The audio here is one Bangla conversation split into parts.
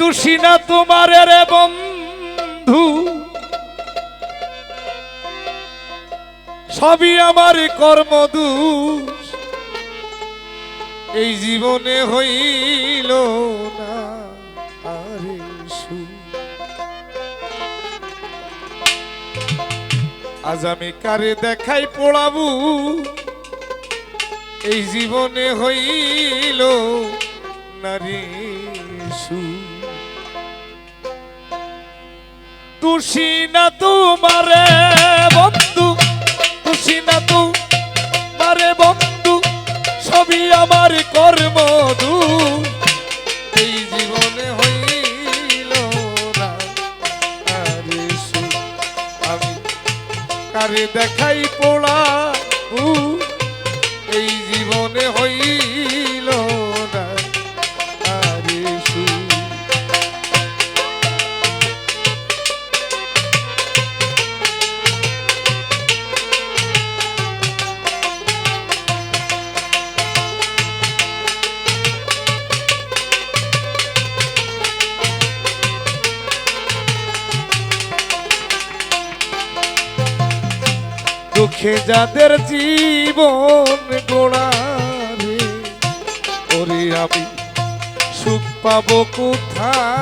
দোষী না তোমার রে বন্ধু। সবই আমার কর্মদোষ এই জীবনে হইল না আরে। আজ আমি কারে দেখাই পড়াবু? এই জীবনে হইল নারী তুষি না তোমারে বন্ধু তুষি না তোমারে বন্ধু, সবই আমার কর্ম দু এই জীবনে না। আমি দেখাই পোড়া দুঃখে যাদের জীবন গোড়ারে ওরে আমি সুখ পাবো কোথায়?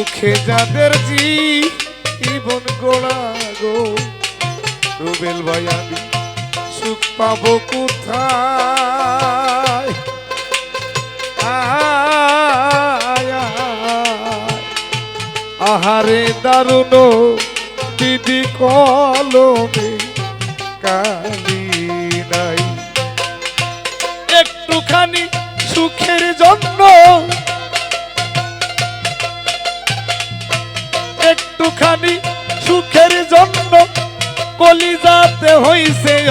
দুঃখে যাদের জীবন গোড়া গো, রুবেল ভাই, আমি সুখ পাবো কোথায়? আহারে দারুণ দিদি কলমে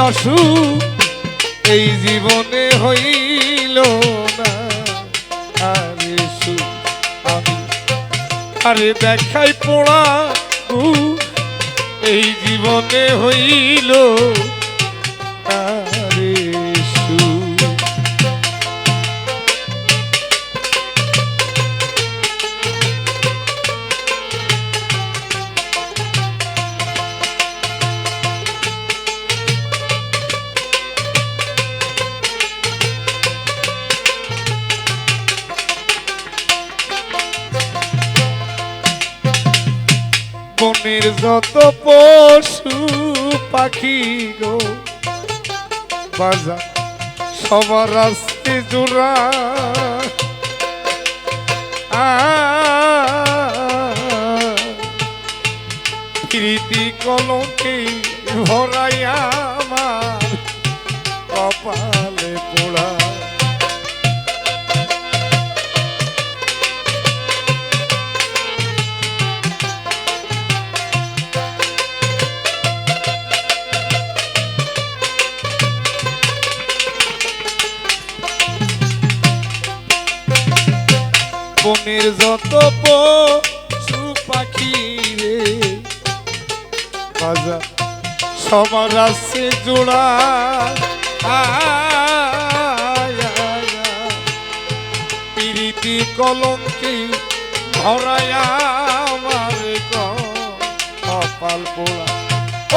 অসুখ এই জীবনে হইল না। আরে আমি আরে দেখাই পোড়া এই জীবনে হইল বনের যত পশু পাখি গো বাজা সবার আসতে জোড়া। প্রীতি কলকে ভরাই আমার কপালে পোড়া। বনের যত পশু পাখি রে। বাজার সবার আছে জোড়া। পিরিতি কলঙ্কি আমার কপাল পোড়া।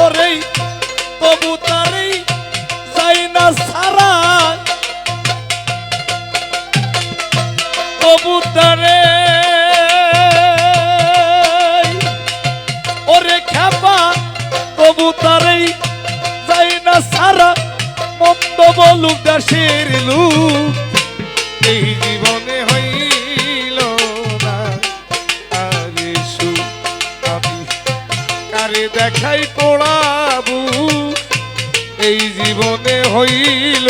ওরে তবু তারে যাই না সারা। কবুতরে ওরে খেপা কবুতরে যাই না সারা, মন্দ বলুক দেশের লোক এই জীবনে হইল না আমি কারে দেখাই পড়াবু? এই জীবনে হইল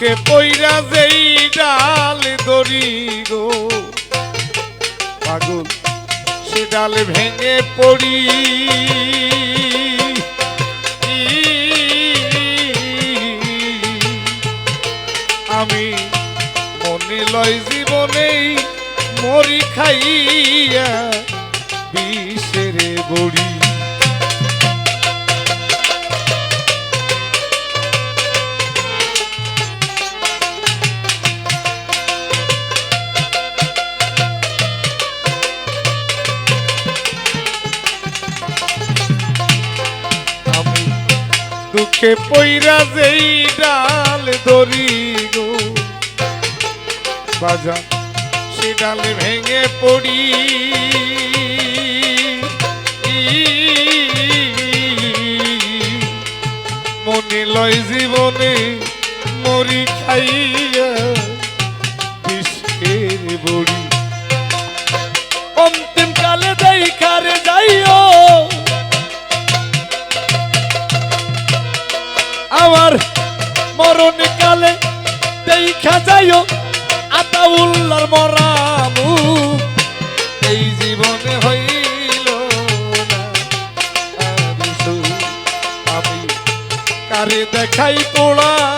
দুঃখে পইরা যেই ডাল দড়ি গো। পাগল, সে ডাল ভেঙে পড়ি। আমি মনে লয় জীবনেই মরি খাইয়া দুঃখে পইরা যেই ডাল ধরি গো। বাজা, সে ডাল ভেঙে পড়ি। মনে লয় জীবনে মরি খাইয়া যাইও আতাউল্লার মরামু। এই জীবনে হইল আমি কারে দেখাই পোড়াবু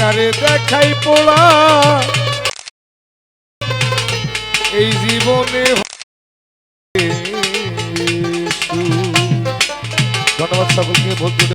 কারে দেখাই পোড়া এই জীবনে। ধন্যবাদ সকলকে বন্ধু